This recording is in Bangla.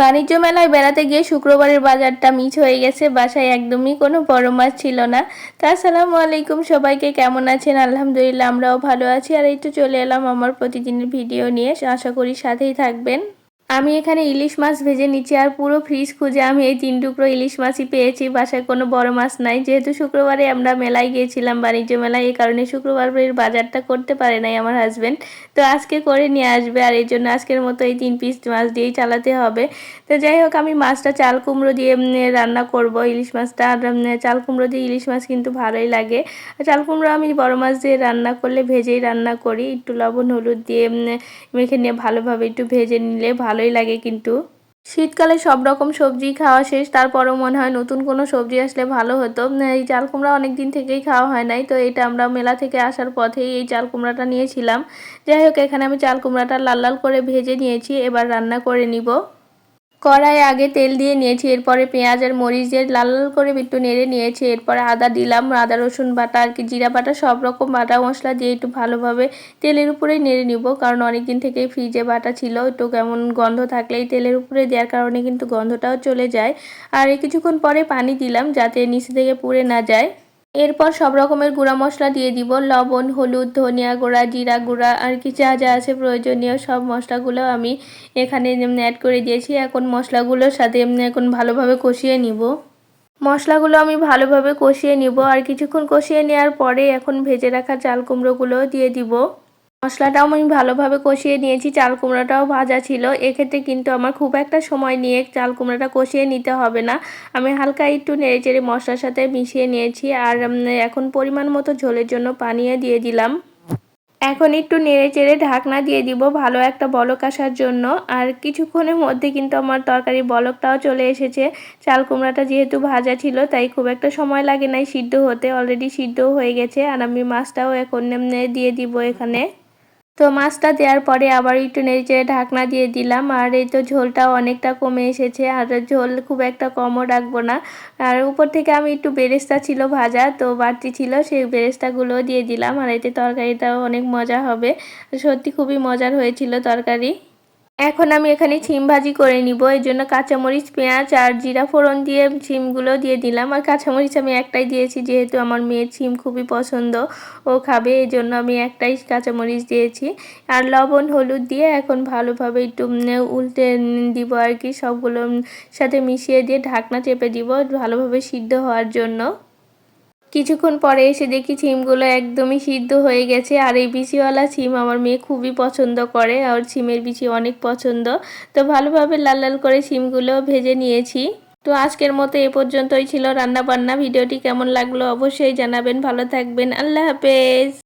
বাণিজ্য মেলায় বেড়াতে গিয়ে শুক্রবারের বাজারটা মিস হয়ে গেছে, বাসায় একদমই কোনো বড় মাছ ছিল না। তা আসসালামু আলাইকুম, সবাইকে কেমন আছেন? আলহামদুলিল্লাহ, আমরাও ভালো আছি। আর এই তো চলে এলাম আমার প্রতিদিনের ভিডিও নিয়ে। আশা করি সাথেই থাকবেন। আমি এখানে ইলিশ মাছ ভেজে নিচ্ছি আর পুরো ফ্রিজ খুঁজে আমি এই তিন টুকরো ইলিশ মাছই পেয়েছি। বাসায় কোনো বড় মাছ নাই। যেহেতু শুক্রবারে আমরা মেলায় গিয়েছিলাম, বাণিজ্য মেলায়, এই কারণে শুক্রবারের বাজারটা করতে পারে নাই আমার হাজব্যান্ড তো আজকে করে নিয়ে আসবে আর এই জন্য আজকের মতো এই তিন পিস মাছ দিয়েই চালাতে হবে। তো যাই হোক, আমি মাছটা চাল কুমড়ো দিয়ে রান্না করব ইলিশ মাছটা। আর চাল কুমড়ো দিয়ে ইলিশ মাছ কিন্তু ভালোই লাগে। চাল কুমড়ো আমি বড় মাছ দিয়ে রান্না করলে, ভেজেই রান্না করি। একটু লবণ, হলুদ দিয়ে মেখে নিয়ে ভালোভাবে একটু ভেজে নিলে ভালোই লাগে কিন্তু। শীতকালে সব রকম সবজি খাওয়া শেষ, তারপরও মনে হয় নতুন কোনো সবজি আসলে ভালো হতো। এই চাল কুমড়া অনেক দিন থেকেই খাওয়া হয় নাই, তো এটা আমরা মেলা থেকে আসার পথেই এই চাল কুমড়াটা নিয়েছিলাম। যাই হোক, এখানে আমি চাল কুমড়াটা লাল লাল করে ভেজে নিয়েছি, এবার রান্না করে নিব। কড়াইয়ে আগে তেল দিয়ে নিয়েছি, এরপরে পেঁয়াজ আর মরিচ দিয়ে লাল লাল করে একটু নেড়ে নিয়েছি, এরপরে আদা দিলাম, আদা, রসুন বাটা আর কি জিরা বাটা, সব রকম বাটা মশলা দিয়ে একটু ভালোভাবে তেলের উপরেই নেড়ে নিব, কারণ অনেক দিন থেকেই ফ্রিজে বাটা ছিল, একটু কেমন গন্ধ থাকলেই তেলের উপরে দেওয়ার কারণে কিন্তু গন্ধটাও চলে যায়। আর কিছুক্ষণ পরে পানি দিলাম, যাতে নিচে থেকে পুড়ে না যায়। এরপর সব রকমের গুঁড়া মশলা দিয়ে দিব। লবণ, হলুদ, ধনিয়া গুঁড়া, জিরা গুঁড়া, আর কি যা যা আছে প্রয়োজনীয় সব মশলাগুলো আমি এখানে অ্যাড করে দিয়েছি। এখন মশলাগুলোর সাথে এখন ভালোভাবে কষিয়ে নিব। মশলাগুলো আমি ভালোভাবে কষিয়ে নিব। আর কিছুক্ষণ কষিয়ে নেওয়ার পরে এখন ভেজে রাখা চাল কুমড়োগুলো দিয়ে দিব। মশলাটাও আমি ভালোভাবে কষিয়ে নিয়েছি, চাল কুমড়োটাও ভাজা ছিল। এক্ষেত্রে কিন্তু আমার খুব একটা সময় নিয়ে চাল কুমড়োটা কষিয়ে নিতে হবে না। আমি হালকা একটু নেড়েচেড়ে মশলার সাথে মিশিয়ে নিয়েছি আর এখন পরিমাণ মতো ঝোলের জন্য পানিয়ে দিয়ে দিলাম। এখন একটু নেড়ে চেড়ে ঢাকনা দিয়ে দিব ভালো একটা বলক আসার জন্য। আর কিছুক্ষণের মধ্যে কিন্তু আমার তরকারি বলকটাও চলে এসেছে। চাল কুমড়াটা যেহেতু ভাজা ছিল, তাই খুব একটা সময় লাগে নাই সিদ্ধ হতে। অলরেডি সিদ্ধও হয়ে গেছে আর আমি মাছটাও এখন দিয়ে দিব এখানে। তো মাছটা দেওয়ার পরে আবার একটু নেড়ে ঢাকনা দিয়ে দিলাম। আর এই তো ঝোলটাও অনেকটা কমে এসেছে। আর ঝোল খুব একটা কমও রাখব না। আর উপর থেকে আমি একটু বেরেস্তা ছিল ভাজা, তো বাড়তি ছিল, সেই বেরেস্তাগুলো দিয়ে দিলাম। আর এতে তরকারিটাও অনেক মজা হবে। সত্যি খুবই মজার হয়েছিল তরকারি। এখন আমি এখানে ছিম ভাজি করে নিব। এই জন্য কাঁচামরিচ, পেঁয়াজ আর জিরা ফোড়ন দিয়ে ছিমগুলো দিয়ে দিলাম। আর কাঁচামরিচ আমি একটাই দিয়েছি, যেহেতু আমার মেয়ের ছিম খুবই পছন্দ। ও খাবে, এই জন্য আমি একটাই কাঁচামরিচ দিয়েছি। আর লবণ, হলুদ দিয়ে এখন ভালোভাবে একটু উল্টে দিব আর কি, সবগুলো সাথে মিশিয়ে দিয়ে ঢাকনা চেপে দিব, ভালোভাবে সিদ্ধ হওয়ার জন্য। কিছুক্ষণ পরে এসে দেখি ছিমগুলো একদমই সিদ্ধ হয়ে গেছে, আর এই বিচিওয়ালা ছিম আমার মেয়ে খুবই পছন্দ করে, আর ছিমের বিচি অনেক পছন্দ। তো ভালোভাবে লাল লাল করে ছিমগুলো ভেজে নিয়েছি। তো আজকের মতো এ পর্যন্তই ছিল রান্না বান্না ভিডিওটি কেমন লাগল অবশ্যই জানাবেন, ভালো থাকবেন, আল্লাহ হাফেজ।